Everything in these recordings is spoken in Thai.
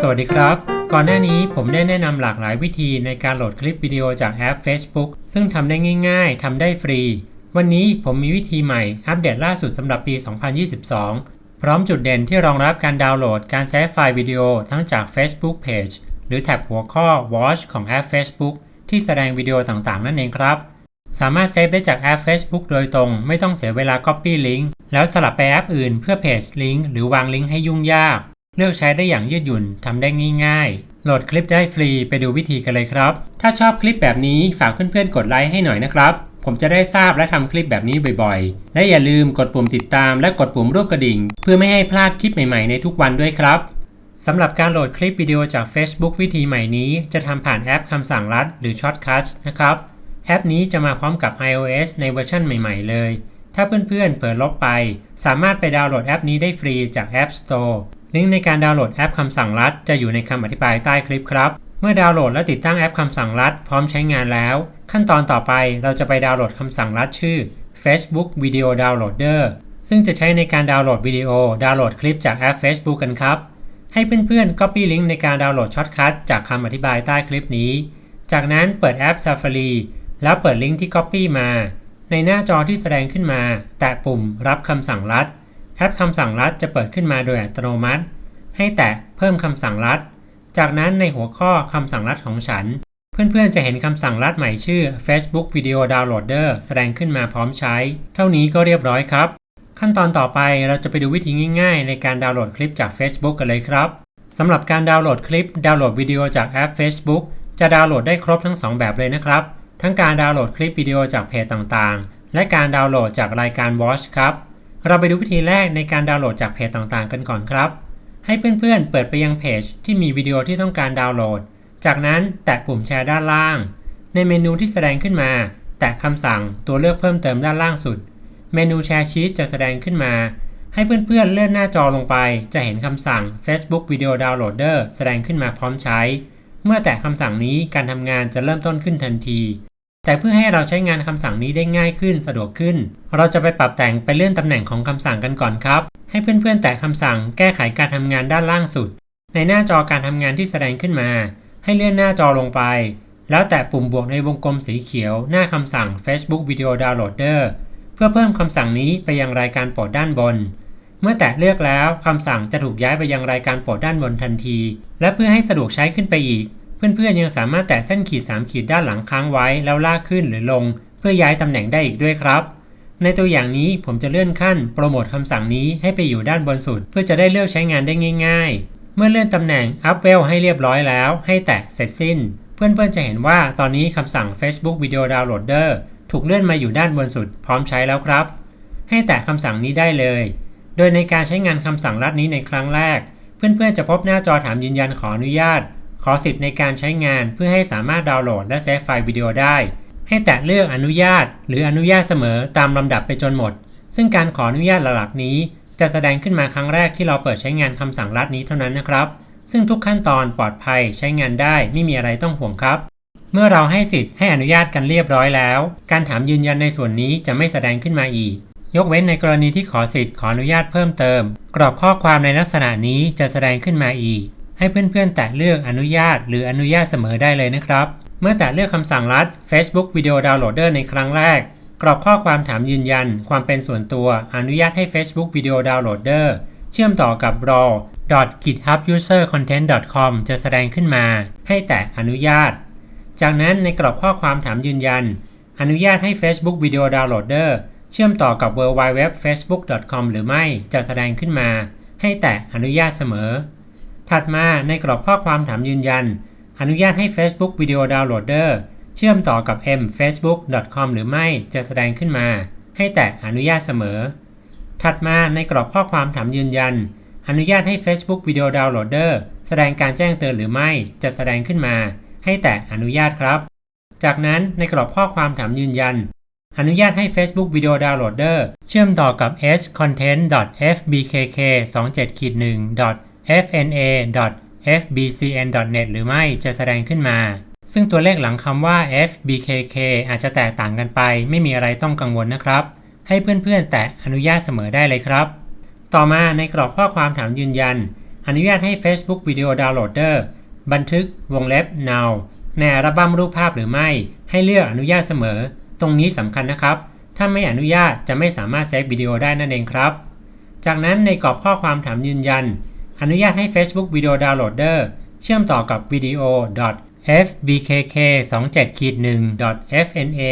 สวัสดีครับ ก่อนหน้านี้ผมได้แนะนำหลากหลายวิธีในการโหลดคลิปวิดีโอจากแอป Facebook ซึ่งทำได้ง่ายๆทำได้ฟรี วันนี้ผมมีวิธีใหม่อัปเดตล่าสุดสำหรับปี 2022 พร้อมจุดเด่นที่รองรับการดาวน์โหลดการเซฟไฟล์วิดีโอทั้งจาก Facebook Page หรือแท็บหัวข้อ Watch ของแอป Facebook ที่แสดงวิดีโอต่างๆ นั่นเองครับ สามารถเซฟได้จากแอป Facebook โดยตรง ไม่ต้องเสียเวลา Copy ลิงก์แล้วสลับไปแอปอื่นเพื่อเพจลิงก์หรือวางลิงก์ให้ยุ่งยาก เลือกใช้ได้อย่างยืดหยุ่นทำได้ง่ายๆ โหลดคลิปได้ฟรีไปดูวิธีกันเลยครับ ถ้าชอบคลิปแบบนี้ฝากเพื่อนๆกดไลค์ให้หน่อยนะครับ ผมจะได้ทราบและทำคลิปแบบนี้บ่อยๆ และอย่าลืมกดปุ่มติดตามและกดปุ่มรูปกระดิ่ง เพื่อไม่ให้พลาดคลิปใหม่ๆในทุกวันด้วยครับสำหรับการโหลดคลิปวิดีโอจาก Facebook วิธีใหม่นี้ จะทำผ่านแอปคำสั่งลัด หรือ Shortcuts นะครับแอปนี้จะมาพร้อมกับ iOS ในเวอร์ชันใหม่ ๆ เลย ถ้าเพื่อนๆเปิดลบไป สามารถไปดาวน์โหลดแอปนี้ได้ฟรีจาก App Store ลิงก์ในการดาวน์โหลดแอปคำสั่งลัดจะอยู่ในคำอธิบายใต้คลิปครับ เมื่อดาวน์โหลดและติดตั้งแอปคำสั่งลัดพร้อมใช้งานแล้ว ขั้นตอนต่อไปเราจะไปดาวน์โหลดคำสั่งลัดชื่อ Facebook Video Downloader ซึ่งจะใช้ในการดาวน์โหลดวิดีโอ ดาวน์โหลดคลิปจากแอป Facebook กันครับ ให้เพื่อนๆ Copy ลิงก์ในการดาวน์โหลดช็อตคัทจากคำอธิบายใต้คลิปนี้ จากนั้นเปิดแอป Safari แล้วเปิดลิงก์ที่ Copy มา ในหน้าจอที่แสดงขึ้นมา แตะปุ่มรับคำสั่งลัด แอปคำสั่งลัดจะเปิดขึ้นมาโดยอัตโนมัติ ให้แตะเพิ่มคำสั่งลัด จากนั้นในหัวข้อคำสั่งลัดของฉัน เพื่อนๆจะเห็นคำสั่งลัดใหม่ชื่อ Facebook Video Downloader แสดงขึ้นมาพร้อมใช้ เท่านี้ก็เรียบร้อยครับ ขั้นตอนต่อไปเราจะไปดูวิธีง่ายๆ ในการดาวน์โหลดคลิปจาก Facebook กันเลยครับสำหรับการดาวน์โหลดคลิป ดาวน์โหลดวิดีโอจากแอป Facebook จะดาวน์โหลดได้ครบทั้ง 2 แบบเลยนะครับ ทั้งการดาวน์โหลดคลิปวิดีโอจากเพจต่างๆ และการดาวน์โหลดจากรายการ Watch ครับ เราไปดูวิธีแรกในการดาวน์โหลดจากเพจต่างๆ กันก่อนครับ ให้เพื่อนๆ เปิดไปยังเพจที่มีวิดีโอที่ต้องการดาวน์โหลด จากนั้นแตะปุ่มแชร์ด้านล่าง ในเมนูที่แสดงขึ้นมา แตะคำสั่งตัวเลือกเพิ่มเติมด้านล่างสุด เมนูแชร์ชีตจะแสดงขึ้นมา ให้เพื่อนๆ เลื่อนหน้าจอลงไป จะเห็นคำสั่ง Facebook Video Downloader แสดงขึ้นมาพร้อมใช้ เมื่อแตะคำสั่งนี้การทำงานจะเริ่มต้นขึ้นทันที แต่เพื่อให้เราใช้งานคำสั่งนี้ได้ง่ายขึ้นสะดวกขึ้น เราจะไปปรับแต่งไปเลื่อนตำแหน่งของคำสั่งกันก่อนครับ ให้เพื่อนๆ แตะคำสั่งแก้ไขการทำงานด้านล่างสุด ในหน้าจอการทำงานที่แสดงขึ้นมา ให้เลื่อนหน้าจอลงไป แล้วแตะปุ่มบวกในวงกลมสีเขียว หน้าคำสั่ง Facebook Video Downloader เพื่อเพิ่มคำสั่งนี้ไปยังรายการโปรดด้านบน เมื่อแตะเลือกแล้วคำสั่งจะถูกย้ายไปยังรายการโปรดด้านบนทันที และเพื่อให้สะดวกใช้ขึ้นไปอีก เพื่อนๆยังสามารถแตะเส้นขีด 3 ขีดด้านหลังค้างไว้แล้วลากขึ้นหรือลง เพื่อย้ายตำแหน่งได้อีกด้วยครับ ในตัวอย่างนี้ผมจะเลื่อนขั้นโปรโมทคำสั่งนี้ให้ไปอยู่ด้านบนสุด เพื่อจะได้เลือกใช้งานได้ง่าย ๆ เมื่อเลื่อนตำแหน่ง Up w e l ให้เรียบร้อยแล้ว ให้แตะเสร็จสิ้น เพื่อนๆจะเห็นว่าตอนนี้คำสั่ง Facebook Video Downloader ถูกเลื่อนมาอยู่ด้านบนสุด พร้อมใช้แล้วครับ ให้แตะคำสั่งนี้ได้เลย โดยในการใช้งานคำสั่งลัดนี้ในครั้งแรก เพื่อนๆจะพบหน้าจอถามยืนยันขออนุญาต ขอสิทธิ์ในการใช้งานเพื่อให้สามารถดาวน์โหลดและเซฟไฟล์วิดีโอได้ ให้แตะเลือกอนุญาต หรืออนุญาตเสมอตามลำดับไปจนหมด ซึ่งการขออนุญาตหลักๆนี้ จะแสดงขึ้นมาครั้งแรกที่เราเปิดใช้งานคำสั่งลัดนี้เท่านั้นนะครับ ซึ่งทุกขั้นตอนปลอดภัยใช้งานได้ไม่มีอะไรต้องห่วงครับ เมื่อเราให้สิทธิ์ให้อนุญาตกันเรียบร้อยแล้ว การถามยืนยันในส่วนนี้จะไม่แสดงขึ้นมาอีก ยกเว้นในกรณีที่ขอสิทธิ์ขออนุญาตเพิ่มเติม กรอบข้อความในลักษณะนี้จะแสดงขึ้นมาอีก ให้เพื่อนๆ แตะเลือกอนุญาต หรืออนุญาตเสมอได้เลยนะครับ เมื่อแตะเลือกคำสั่งลัด Facebook Video Downloader ในครั้งแรก กรอบข้อความถามยืนยัน ความเป็นส่วนตัวอนุญาตให้ Facebook Video Downloader เชื่อมต่อกับ raw.githubusercontent.com จะแสดงขึ้นมา ให้แตะอนุญาต จากนั้นในกรอบข้อความถามยืนยัน อนุญาตให้ Facebook Video Downloader เชื่อมต่อกับ w w w facebook com หรือไม่จะแสดงขึ้นมา ให้แตะอนุญาตเสมอ ถัดมาในกรอบข้อความถามยืนยัน อนุญาตให้ Facebook Video Downloader เชื่อมต่อกับ m facebook com หรือไม่จะแสดงขึ้นมา ให้แตะอนุญาตเสมอ ถัดมาในกรอบข้อความถามยืนยัน อนุญาตให้ Facebook Video Downloader แสดงการแจ้งเตือนหรือไม่จะแสดงขึ้นมา ให้แตะอนุญาตครับ จากนั้นในกรอบข้อความถามยืนยัน อนุญาตให้ Facebook Video Downloader เชื่อมต่อกับ scontent.fbkk 27-1 fna.fbcn.net หรือไม่จะแสดงขึ้นมา ซึ่งตัวเลขหลังคำว่า fbkk อาจจะแตกต่างกันไป ไม่มีอะไรต้องกังวลนะครับ ให้เพื่อนๆ แตะอนุญาตเสมอได้เลยครับ ต่อมาในกรอบข้อความถามยืนยัน อนุญาตให้ Facebook Video Downloader บันทึกวงเล็บ now ในอัลบั้มรูปภาพหรือไม่ ให้เลือกอนุญาตเสมอ ตรงนี้สำคัญนะครับ ถ้าไม่อนุญาตจะไม่สามารถเซฟวิดีโอได้นั่นเองครับ จากนั้นในกรอบข้อความถามยืนยัน อนุญาตให้ Facebook Video Downloader เชื่อมต่อกับ video fbkk 27 1 fna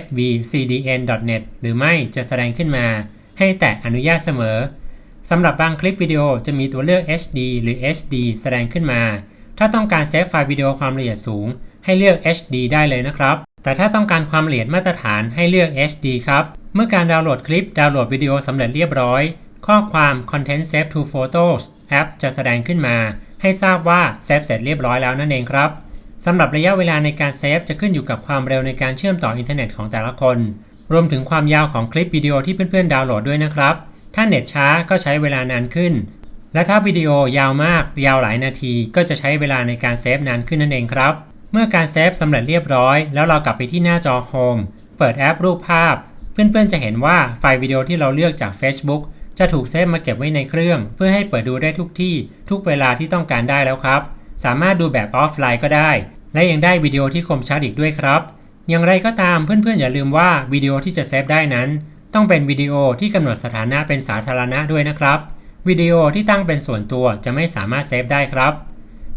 fbcdn net หรือไม่จะแสดงขึ้นมา ให้แตะอนุญาตเสมอสำหรับบางคลิปวิดีโอจะมีตัวเลือก HD หรือ HD แสดงขึ้นมา ถ้าต้องการเซฟไฟล์วิดีโอความละเอียดสูง ให้เลือก HD ได้เลยนะครับ แต่ถ้าต้องการความละเอียดมาตรฐานให้เลือก HD ครับ เมื่อการดาวน์โหลดคลิปดาวน์โหลดวิดีโอสำเร็จเรียบร้อย ข้อความ Content Save to Photos แอปจะแสดงขึ้นมา ให้ทราบว่าเซฟเสร็จเรียบร้อยแล้วนั่นเองครับสำหรับระยะเวลาในการเซฟจะขึ้นอยู่กับความเร็วในการเชื่อมต่ออินเทอร์เน็ตของแต่ละคน รวมถึงความยาวของคลิปวิดีโอที่เพื่อนๆดาวน์โหลดด้วยนะครับ ถ้าเน็ตช้าก็ใช้เวลานานขึ้น และถ้าวิดีโอยาวมาก ยาวหลายนาทีก็จะใช้เวลาในการเซฟนานขึ้นนั่นเองครับ เมื่อการเซฟสำเร็จเรียบร้อย แล้วเรากลับไปที่หน้าจอโฮมเปิดแอปรูปภาพ เพื่อนๆจะเห็นว่าไฟล์วิดีโอที่เราเลือกจาก Facebook จะถูกเซฟมาเก็บไว้ในเครื่อง เพื่อให้เปิดดูได้ทุกที่ทุกเวลาที่ต้องการได้แล้วครับ สามารถดูแบบออฟไลน์ก็ได้ และยังได้วิดีโอที่คมชัดอีกด้วยครับ อย่างไรก็ตามเพื่อนๆอย่าลืมว่าวิดีโอที่จะเซฟได้นั้น ต้องเป็นวิดีโอที่กำหนดสถานะเป็นสาธารณะด้วยนะครับวิดีโอที่ตั้งเป็นส่วนตัวจะไม่สามารถเซฟได้ครับ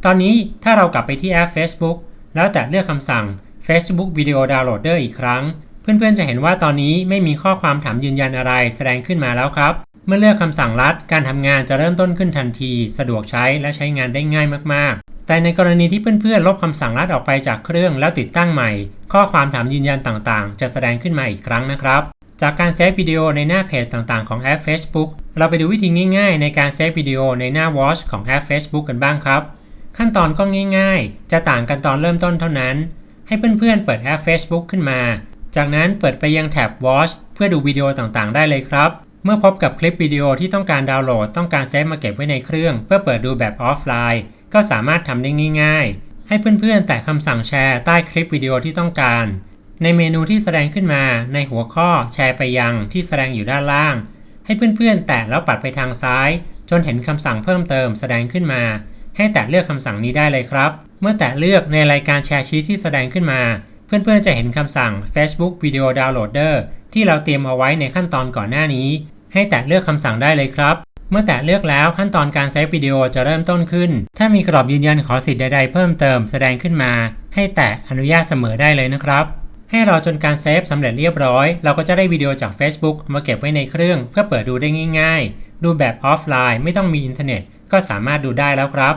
ตอนนี้ถ้าเรากลับไปที่แอป Facebook แล้วแตะเลือกคำสั่ง Facebook Video Downloader อีกครั้ง เพื่อนๆจะเห็นว่าตอนนี้ไม่มีข้อความถามยืนยันอะไรแสดงขึ้นมาแล้วครับ เมื่อเลือกคำสั่งลัด การทำงานจะเริ่มต้นขึ้นทันที สะดวกใช้และใช้งานได้ง่ายมากๆ แต่ในกรณีที่เพื่อนๆลบคำสั่งลัดออกไปจากเครื่องแล้วติดตั้งใหม่ ข้อความถามยืนยันต่างๆ จะแสดงขึ้นมาอีกครั้งนะครับ จากการเซฟวิดีโอในหน้าเพจต่างๆ ของแอป Facebook เราไปดูวิธีง่าย ๆ ในการเซฟวิดีโอในหน้า Watch ของแอป Facebook กันบ้างครับ ขั้นตอนก็ง่าย ๆ จะต่างกันตอนเริ่มต้นเท่านั้น ให้เพื่อนๆเปิดแอป Facebook ขึ้นมา จากนั้นเปิดไปยังแท็บ Watch เพื่อดูวิดีโอต่างๆ ได้เลยครับ เมื่อพบกับคลิปวิดีโอที่ต้องการดาวน์โหลด ต้องการเซฟมาเก็บไว้ในเครื่อง เพื่อเปิดดูแบบออฟไลน์ ก็สามารถทำได้ง่ายๆ ให้เพื่อนๆ แตะคำสั่งแชร์ใต้คลิปวิดีโอที่ต้องการ ในเมนูที่แสดงขึ้นมา ในหัวข้อแชร์ไปยังที่แสดงอยู่ด้านล่าง ให้เพื่อนๆ แตะแล้วปัดไปทางซ้าย จนเห็นคำสั่งเพิ่มเติมแสดงขึ้นมา ให้แตะเลือกคำสั่งนี้ได้เลยครับ เมื่อแตะเลือกในรายการแชร์ชีตที่แสดงขึ้นมา เพื่อนๆ จะเห็นคำสั่ง Facebook Video Downloader ที่เราเตรียมเอาไว้ในขั้นตอนก่อนหน้านี้ ให้แตะเลือกคำสั่งได้เลยครับ เมื่อแตะเลือกแล้วขั้นตอนการเซฟวิดีโอจะเริ่มต้นขึ้น ถ้ามีกรอบยืนยันขอสิทธิ์ใดๆเพิ่มเติมแสดงขึ้นมา ให้แตะอนุญาตเสมอได้เลยนะครับให้รอจนการเซฟสำเร็จเรียบร้อย เราก็จะได้วิดีโอจาก Facebook มาเก็บไว้ในเครื่อง เพื่อเปิดดูได้ง่าย ๆ ดูแบบออฟไลน์ไม่ต้องมีอินเทอร์เน็ต ก็สามารถดูได้แล้วครับ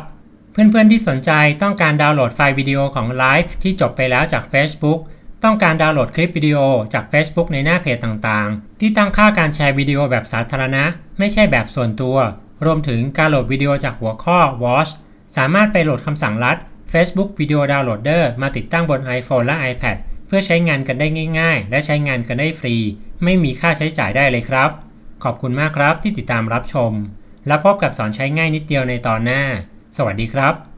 เพื่อนๆที่สนใจต้องการดาวน์โหลดไฟล์วิดีโอของไลฟ์ที่จบไปแล้วจาก Facebook ต้องการดาวน์โหลดคลิปวิดีโอจาก Facebook ในหน้าเพจต่างๆ ที่ตั้งค่าการแชร์วิดีโอแบบสาธารณะ ไม่ใช่แบบส่วนตัว รวมถึงการโหลดวิดีโอจากหัวข้อ Watch สามารถไปโหลดคำสั่งลัด Facebook Video Downloader มาติดตั้งบน iPhone และ iPad เพื่อใช้งานกันได้ง่ายๆ และใช้งานกันได้ฟรี ไม่มีค่าใช้จ่ายได้เลยครับ ขอบคุณมากครับที่ติดตามรับชม แล้วพบกับสอนใช้ง่ายนิดเดียวในตอนหน้า สวัสดีครับ